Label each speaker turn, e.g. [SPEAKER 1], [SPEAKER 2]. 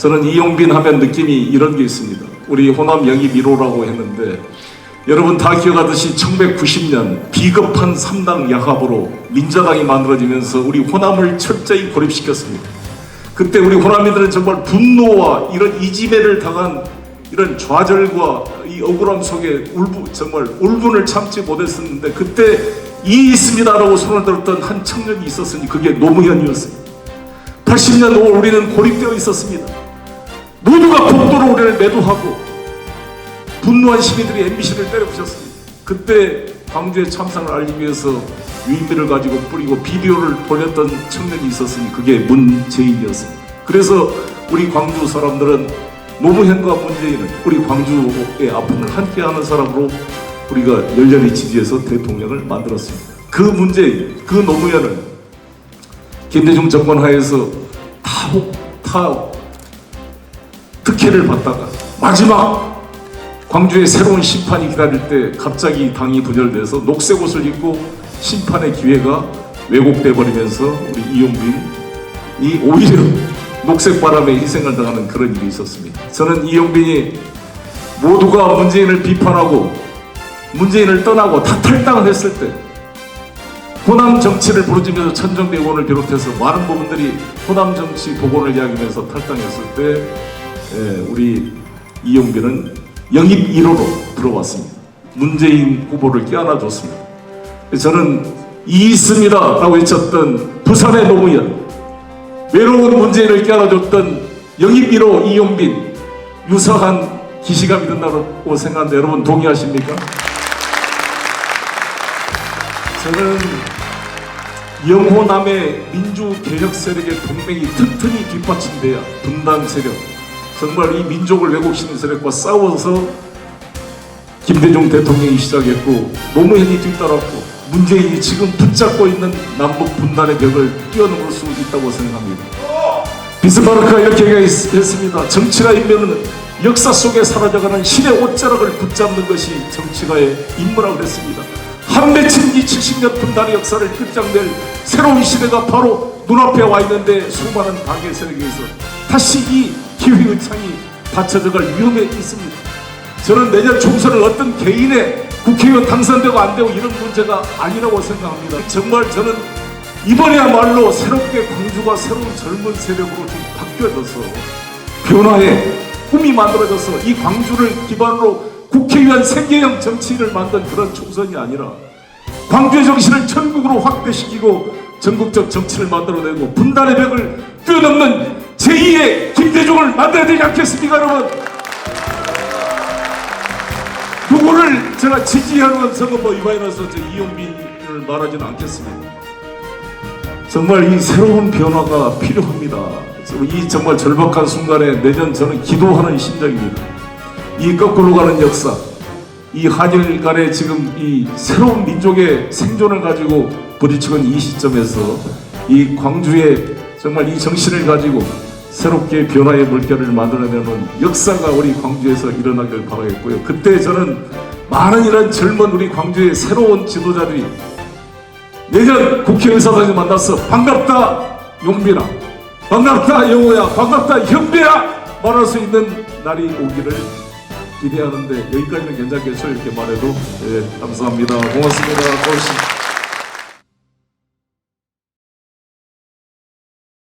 [SPEAKER 1] 저는 이용빈 하면 느낌이 이런 게 있습니다. 우리 호남 영입 1호라고 했는데 여러분 다 기억하듯이 1990년 비겁한 3당 야합으로 민자당이 만들어지면서 우리 호남을 철저히 고립시켰습니다. 그때 우리 호남인들은 정말 분노와 이런 이지매를 당한 이런 좌절과 이 억울함 속에 울분 정말 울분을 참지 못했었는데 그때 이 있습니다라고 손을 들었던 한 청년이 있었으니 그게 노무현이었습니다. 80년 5월 우리는 고립되어 있었습니다. 모두가 복도로 우리를 매도하고 분노한 시민들이 MBC를 때려부셨습니다. 그때 광주의 참상을 알리기 위해서 유인비를 가지고 뿌리고 비디오를 돌렸던 청년이 있었으니 그게 문재인이었습니다. 그래서 우리 광주 사람들은 노무현과 문재인은 우리 광주의 아픔을 함께하는 사람으로 우리가 열렬히 지지해서 대통령을 만들었습니다. 그 문재인, 그 노무현은 김대중 정권 하에서 다, 다 특혜를 받다가 마지막 광주의 새로운 심판이 기다릴 때 갑자기 당이 분열돼서 녹색 옷을 입고 심판의 기회가 왜곡돼 버리면서 우리 이용빈이 오히려 녹색 바람에 희생을 당하는 그런 일이 있었습니다. 저는 이용빈이 모두가 문재인을 비판하고 문재인을 떠나고 다 탈당을 했을 때 호남 정치를 부르짖으면서 천정배 의원을 비롯해서 많은 부분들이 호남 정치 복원을 이야기하면서 탈당했을 때 예, 우리 이용빈은 영입 1호로 들어왔습니다. 문재인 후보를 껴안아 줬습니다. 저는 이 있습니다 라고 외쳤던 부산의 노무현 외로운 문재인을 껴안아 줬던 영입 1호 이용빈 유사한 기시감이 든다고 생각하는데 여러분 동의하십니까? 저는 영호남의 민주개혁 세력의 동맹이 튼튼히 뒷받침돼야 분단 세력 정말 이 민족을 왜곡시키는 세력과 싸워서 김대중 대통령이 시작했고 노무현이 뒤따랐고 문재인이 지금 붙잡고 있는 남북 분단의 벽을 뛰어넘을 수 있다고 생각합니다. 비스마르크가 이렇게 얘기했습니다. 정치가 임명은 역사 속에 사라져가는 신의 옷자락을 붙잡는 것이 정치가의 임무라고 그랬습니다. 한 맺힌 이 70년 분단의 역사를 끝장낼 새로운 시대가 바로 눈앞에 와 있는데 수많은 당의 세력에서 다시 이 기회의 창이 닫혀져갈 위험에 있습니다. 저는 내년 총선을 어떤 개인의 국회의원 당선되고 안 되고 이런 문제가 아니라고 생각합니다. 정말 저는 이번에야말로 새롭게 광주가 새로운 젊은 세력으로 좀 바뀌어져서 변화의 꿈이 만들어져서 이 광주를 기반으로 국회의원 생계형 정치를 만든 그런 총선이 아니라 광주의 정신을 전국으로 확대시키고 전국적 정치를 만들어내고 분단의 벽을 뛰어넘는 제2의 김대중을 만들어야 되지 않겠습니까 여러분? 누구를 제가 지지하는 선거 뭐 이바이너서 저 이용빈을 말하지는 않겠습니다. 정말 이 새로운 변화가 필요합니다. 이 정말 절박한 순간에 내년 저는 기도하는 심정입니다. 이 거꾸로 가는 역사, 이 한일 간의 지금 이 새로운 민족의 생존을 가지고 부딪히는 이 시점에서 이 광주의 정말 이 정신을 가지고 새롭게 변화의 물결을 만들어내는 역사가 우리 광주에서 일어나길 바라겠고요. 그때 저는 많은 이런 젊은 우리 광주의 새로운 지도자들이 내년 국회의사당에 만나서 반갑다 용빈아. 반갑다 영호야. 반갑다 현배야. 말할 수 있는 날이 오기를 기대하는데 여기까지는 괜찮겠죠 이렇게 말해도 예, 감사합니다. 고맙습니다. 고맙습니다